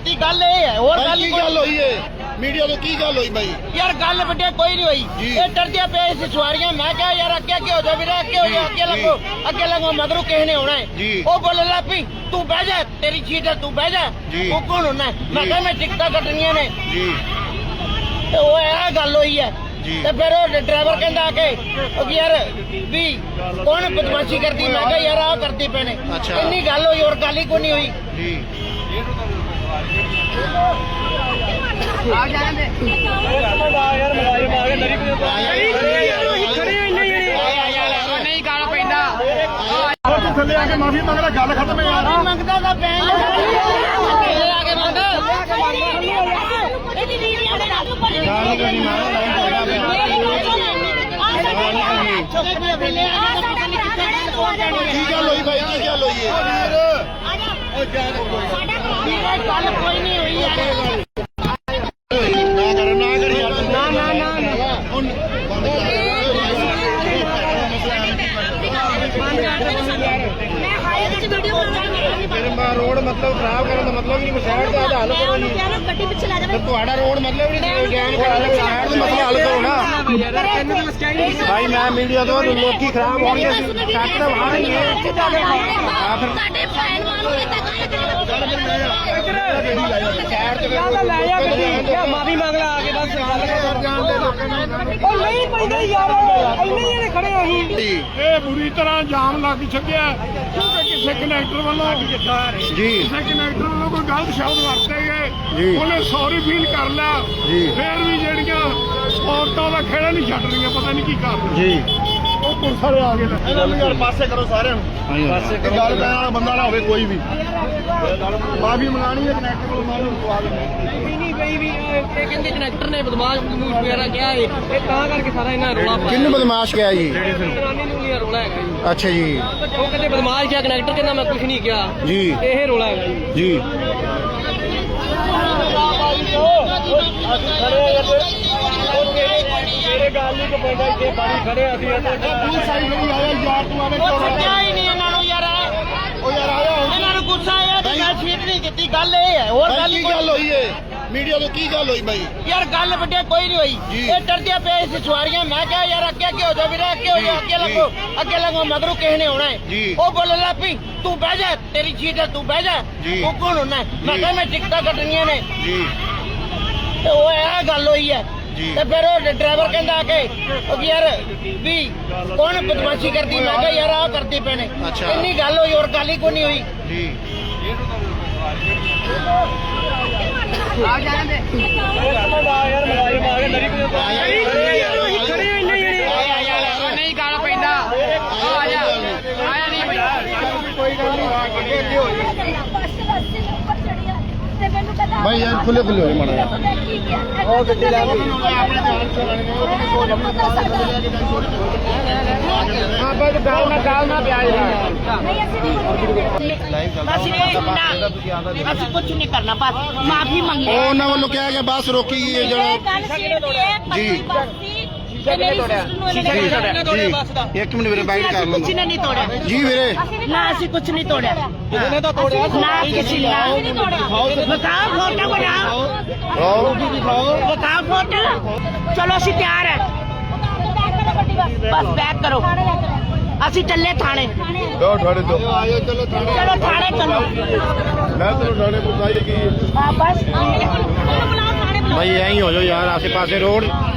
ਕੀਤੀ ਗੱਲ ਇਹ ਹੈ ਹੋਰ ਗੱਲ ਕੀ ਗੱਲ ਹੋਈ ਏ? ਮੀਡੀਆ ਤੋਂ ਕੀ ਗੱਲ ਹੋਈ ਬਾਈ? ਯਾਰ ਗੱਲ ਵੱਡੇ ਕੋਈ ਨਹੀਂ ਹੋਈ। ਇਹ ਡਰਦੇ ਪਏ ਸੀ ਸਵਾਰੀਆਂ। ਮੈਂ ਕਿਹਾ ਯਾਰ ਅੱਗੇ ਅੱਗੇ ਹੋ ਜਾ ਵੀਰੇ ਅੱਗੇ ਹੋ ਜਾ ਅੱਗੇ ਲੱਗੋ ਅੱਗੇ ਲੱਗੋ ਮਗਰੋਂ ਕਿਸੇ ਨੇ ਆਉਣਾ ਹੈ। ਉਹ ਬੋਲੇ ਲੱਪੀ ਤੂੰ ਬਹਿ ਜਾ ਤੇਰੀ ਸੀਟ ਹੈ ਤੂੰ ਬਹਿ ਜਾ। ਉਹ ਕੌਣ ਹੋਣਾ? ਮੈਂ। ਕਿਹਾ ਮੈਂ ਟਿਕਟਾਂ ਕੱਟਣੀਆਂ ਨੇ। ਜੀ। ਤੇ ਉਹ ਇਹ ਗੱਲ ਹੋਈ ਹੈ। ਤੇ ਫਿਰ ਉਹ ਡਰਾਈਵਰ ਕਹਿੰਦਾ ਆ ਕੇ ਉਹ ਯਾਰ ਵੀ ਕੌਣ ਬਦਮਾਸ਼ੀ ਕਰਦੀ? ਮੈਂ ਕਿਹਾ ਯਾਰ ਆਹ ਕਰਦੀ ਪਏ ਨੇ। ਇੰਨੀ ਗੱਲ ਹੋਈ ਹੋਰ ਗੱਲ ਹੀ ਕੋਈ ਨਹੀਂ ਹੋਈ। ਜੀ। ਨਹੀਂ ਗੱਲ ਪੈਂਦਾ ਤੂੰ ਥੱਲੇ ਆ ਕੇ ਮਾਫੀ ਮੰਗ ਲੈ ਗੱਲ ਖਤਮ ਹੈ ਯਾਰ ਮੰਗਦਾ ਤਾਂ ਪੈਣ ਥੱਲੇ ਆ ਕੇ ਮੰਗ ਕੀ ਗੱਲ ਹੋਈ ਬਾਈ? ਕੀ ਗੱਲ ਹੋਈ? ਏ ਗੱਲ ਕੋਈ ਨਹੀਂ ਹੋਈ ਯਾਰ ਨਾ ਰੋਡ ਮਤਲਬ ਖਰਾਬ ਕਰਨ ਦਾ ਮਤਲਬ ਨਹੀਂ ਸਾਈਡ ਦਾ ਹੱਲ ਕਰੋ ਜੀ। ਗੱਡੀ ਪਿੱਛੇ ਲਾ ਫਿਰ ਤੁਹਾਡਾ ਰੋਡ ਮਤਲਬ ਨਹੀਂ ਜਾਮ ਕਰਨ ਦਾ ਸਾਈਡ ਦਾ ਮਸਲਾ ਹੱਲ ਕਰੋ ਨਾ ਭਾਈ ਮੈਂ ਮੀਡੀਆ ਤੋਂ ਲੋਕੀ ਖਰਾਬ ਹੋਣਗੇ ਸੱਟ ਤਾਂ ਵਾਹਣਗੇ ਆ ਫਿਰ ਸਾਡੇ ਵਾਲੋਂ ਨੇ ਤਾਂ ਜਾ। ਗੱਡੀ ਮਾਫੀ ਮੰਗ ਲਾ ਆ ਕੇ ਬਸ। ਗੱਲ ਜਾਣ ਦੇ ਲੋਕਾਂ ਨੂੰ। ਉਹ ਨਹੀਂ ਪੈਂਦਾ ਯਾਰ ਇੰਨੇ ਜਣੇ ਖੜੇ ਅਸੀਂ ਇਹ ਬੁਰੀ ਤਰ੍ਹਾਂ ਜਾਮ ਲੱਗ ਚੁੱਕਿਆ ਕਿਉਂਕਿ ਕਿਸੇ ਕਨੈਕਟਰ ਵੱਲੋਂ ਜੀ ਕਿਸੇ ਕਨੈਕਟਰ ਵੱਲੋਂ ਕੋਈ ਗਲਤ ਸ਼ਬਦ ਵਰਤੇ ਜੀ। ਗਏ ਉਹਨੇ ਸੌਰੀ ਫੀਲ ਕਰ ਲਿਆ। ਜੀ। ਫੇਰ ਵੀ ਜਿਹੜੀਆਂ ਔਰਤਾਂ ਦਾ ਖੇੜਾ ਨਹੀਂ ਛੱਡ ਰਹੀਆਂ ਪਤਾ ਨਹੀਂ ਕੀ ਕਰਨ ਜੀ। ਪੁਲਿਸ ਵਾਲੇ ਆ ਗਏ ਨੇ। ਇਹਨਾਂ ਨੂੰ ਯਾਰ ਪਾਸੇ ਕਰੋ ਸਾਰਿਆਂ ਨੂੰ। ਪਾਸੇ ਕਰੋ। ਗੱਲ ਕਰਨ ਵਾਲਾ ਬੰਦਾ ਨਾ ਹੋਵੇ ਕੋਈ ਵੀ। ਮਾਫੀ ਮੰਗਾਣੀ ਹੈ ਕਨੈਕਟਰ ਕੋਲ ਮਾਫੀ ਮੰਗਵਾ ਦਿੰਦੇ ਨਹੀਂ ਨਹੀਂ ਕੋਈ ਵੀ ਇਹ ਕਹਿੰਦੇ ਕਨੈਕਟਰ ਨੇ ਬਦਮਾਸ਼ ਬਦਮੂਸ਼ ਵਗੈਰਾ ਕਿਹਾ ਏ। ਇਹ ਤਾਂ ਕਰਕੇ ਸਾਰਾ ਇਹਨਾਂ ਰੋਲਾ ਪਾਇਆ। ਕਿੰਨੂੰ ਬਦਮਾਸ਼ ਕਿਹਾ ਜੀ? ਜਨਾਨੀ ਨੂੰ ਨਹੀਂ ਰੋਲਾ ਹੈਗਾ ਜੀ। ਅੱਛਾ ਜੀ। ਉਹ ਕਹਿੰਦੇ ਬਦਮਾਸ਼ ਕਿਹਾ ਕਨੈਕਟਰ ਕਹਿੰਦਾ ਮੈਂ ਕੁਝ ਨਹੀਂ ਕਿਹਾ। ਜੀ। ਇਹ ਰੋਲਾ ਹੈਗਾ ਜੀ। ਜੀ ਮੇਰੇ ਗੱਲ ਨਹੀਂ ਇੱਥੇ ਪਾਣੀ ਖੜੇ ਅਸੀਂ ਤੂੰ ਸਾਈਡ ਨਹੀਂ ਆਇਆ ਯਾਰ ਤੂੰ ਆਵੇ ਉਹ ਸੱਚਾ ਹੀ ਨਹੀਂ ਇਹਨਾਂ ਨੂੰ ਯਾਰ ਉਹ ਯਾਰ ਆਇਆ ਇਹਨਾਂ ਨੂੰ ਗੁੱਸਾ ਆਇਆ ਕਿ ਮੈਂ ਸੀਟ ਨਹੀਂ ਕੀਤੀ ਗੱਲ ਇਹ ਹੈ ਹੋਰ ਗੱਲ ਕੀ ਗੱਲ ਹੋਈ ਏ ਮੀਡੀਆ ਤੋਂ ਕੀ ਗੱਲ ਹੋਈ ਬਾਈ ਯਾਰ ਗੱਲ ਵੱਡੇ ਕੋਈ ਨਹੀਂ ਹੋਈ। ਇਹ ਡਰਦੇ ਪਏ ਸੀ ਸਵਾਰੀਆਂ ਮੈਂ ਕਿਹਾ ਯਾਰ ਅੱਗੇ ਅੱਗੇ ਹੋ ਜਾ ਵੀਰੇ ਅੱਗੇ ਹੋ ਜਾ ਅੱਗੇ ਲੱਗੋ ਅੱਗੇ ਲੱਗੋ ਮਗਰੋਂ ਕਿਸੇ ਨੇ ਆਉਣਾ ਹੈ। ਉਹ ਬੋਲੇ ਲੱਪੀ ਤੂੰ ਬਹਿ ਜਾ ਤੇਰੀ ਸੀਟ ਹੈ ਤੂੰ ਬਹਿ ਜਾ। ਉਹ ਕੌਣ ਹੋਣਾ? ਮੈਂ। ਕਿਹਾ ਮੈਂ ਟਿਕਟਾਂ ਕੱਟਣੀਆਂ ਨੇ ਜੀ ਤੇ ਉਹ ਇਹ ਗੱਲ ਹੋਈ ਹੈ। ਤੇ ਫਿਰ ਉਹ ਡਰਾਈਵਰ ਕਹਿੰਦਾ ਆ ਕੇ ਉਹ ਕਿ ਯਾਰ ਵੀ ਕੌਣ ਬਦਮਾਸ਼ੀ ਕਰਦੀ ਮੈਂ ਕਿਹਾ ਯਾਰ ਆਹ ਕਰਦੀ ਪਏ ਨੇ ਅੱਛਾ। ਇੰਨੀ ਗੱਲ ਹੋਈ ਹੋਰ ਗੱਲ ਹੀ ਕੋਈ ਨਹੀਂ ਹੋਈ ਜੀ ਆ ਨਹੀਂ ਗੱਲ ਪੈਂਦਾ ਆ ਜਾ ਆਇਆ ਨਹੀਂ ਬਾਈ ਯਾਰ ਖੁੱਲੇ ਖੁੱਲੇ ਹੋਏ ਮਾੜਾ। ਉਹ ਗੱਡੀ ਲੈ ਹਾਂ ਬਾਈ ਗਾਲ ਨਾ ਗਾਲ ਨਾ ਪਿਆ ਅਸੀਂ ਕੁਝ ਨਹੀਂ ਕਰਨਾ ਬਸ ਮਾਫੀ ਮੰਗੀ ਉਹ ਉਹਨਾਂ ਵੱਲੋਂ ਕਿਹਾ ਗਿਆ ਬੱਸ ਰੋਕੀ ਜੀ ਇੱਕ ਮਿੰਟ ਵੀਰੇ ਬਾਈਟ ਕਰ ਲਓ। ਕਿਸੇ ਨੇ ਨਹੀਂ ਤੋੜਿਆ। ਜੀ ਵੀਰੇ। ਨਾ ਅਸੀਂ ਕੁਝ ਨਹੀਂ ਤੋੜਿਆ। ਇਹਨੇ ਤਾਂ ਤੋੜਿਆ। ਨਾ ਕਿਸੇ ਨੇ ਬਤਾਓ ਫੋਟੋ ਬਣਾਓ ਆਓ ਬਤਾਓ ਫੋਟੋ ਚਲੋ ਅਸੀਂ ਤਿਆਰ ਹੈ ਬਸ ਬੈਕ ਕਰੋ। ਅਸੀਂ ਚੱਲੇ ਥਾਣੇ। ਠਾੜੇ ਤੋਂ। ਆਇਓ ਚਲੋ ਥਾਣੇ। ਚਲੋ ਮੈਂ ਤੈਨੂੰ ਠਾੜੇ ਪਹੁੰਚਾਈ ਗਈ ਹਾਂ ਬਸ। ਬੁਲਾਓ ਥਾਣੇ ਬੁਲਾਓ। ਭਾਈ ਐਂ ਹੀ ਹੋ ਜਾਓ ਯਾਰ ਆਸੇ ਪਾਸੇ ਰੋਡ।